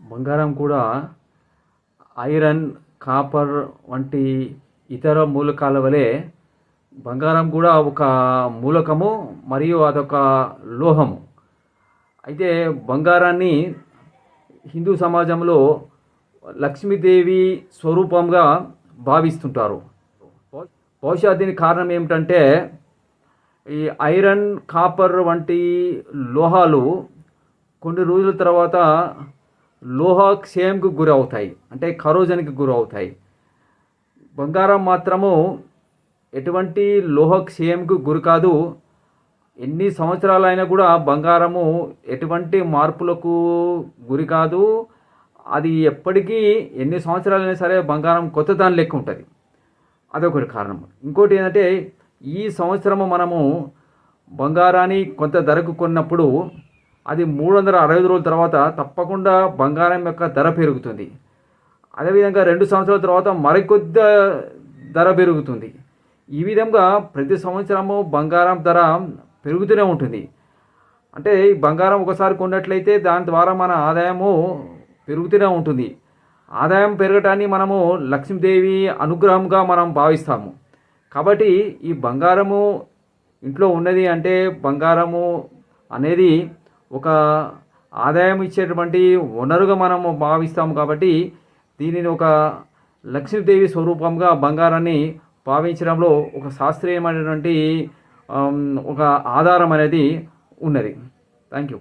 బంగారం కూడా iron copper వంటి ఇతర మూలకాల వలె బంగారం కూడా ఒక మూలకము మరియు అదొక లోహము. అయితే బంగారాన్ని హిందూ సమాజంలో లక్ష్మీదేవి స్వరూపంగా భావిస్తుంటారు. బహుశా దీనికి కారణం ఏమిటంటే ఈ ఐరన్ కాపర్ వంటి లోహాలు కొన్ని రోజుల తర్వాత లోహ క్షయంకు గురవుతాయి. అంటే కరోజన్కి గురవుతాయి. బంగారం మాత్రము ఎటువంటి లోహ క్షయంకు గురి కాదు. ఎన్ని సంవత్సరాలైనా కూడా బంగారము ఎటువంటి మార్పులకు గురి కాదు. అది ఎప్పటికీ ఎన్ని సంవత్సరాలైనా సరే బంగారం కొత్త దాని లెక్క ఉంటుంది. అదొకటి కారణం. ఇంకోటి ఏంటంటే ఈ సంవత్సరము మనము బంగారాన్ని కొంత ధరకు కొన్నప్పుడు అది మూడు వందల అరవై ఐదు రోజుల తర్వాత తప్పకుండా బంగారం యొక్క ధర పెరుగుతుంది. అదేవిధంగా రెండు సంవత్సరాల తర్వాత మరికొద్ది ధర పెరుగుతుంది. ఈ విధంగా ప్రతి సంవత్సరము బంగారం ధర పెరుగుతూనే ఉంటుంది. అంటే బంగారం ఒకసారి కొన్నట్లయితే దాని ద్వారా మన ఆదాయము పెరుగుతూనే ఉంటుంది. ఆదాయం పెరగటాన్ని మనము లక్ష్మీదేవి అనుగ్రహంగా మనం భావిస్తాము. కాబట్టి ఈ బంగారము ఇంట్లో ఉన్నది అంటే బంగారము అనేది ఒక ఆదాయం ఇచ్చేటువంటి వనరుగా మనము భావిస్తాము కాబట్టి దీనిని ఒక లక్ష్మీదేవి స్వరూపంగా బంగారాన్ని భావించడంలో ఒక శాస్త్రీయమైనటువంటి ఒక ఆధారం అనేది ఉన్నది. Thank you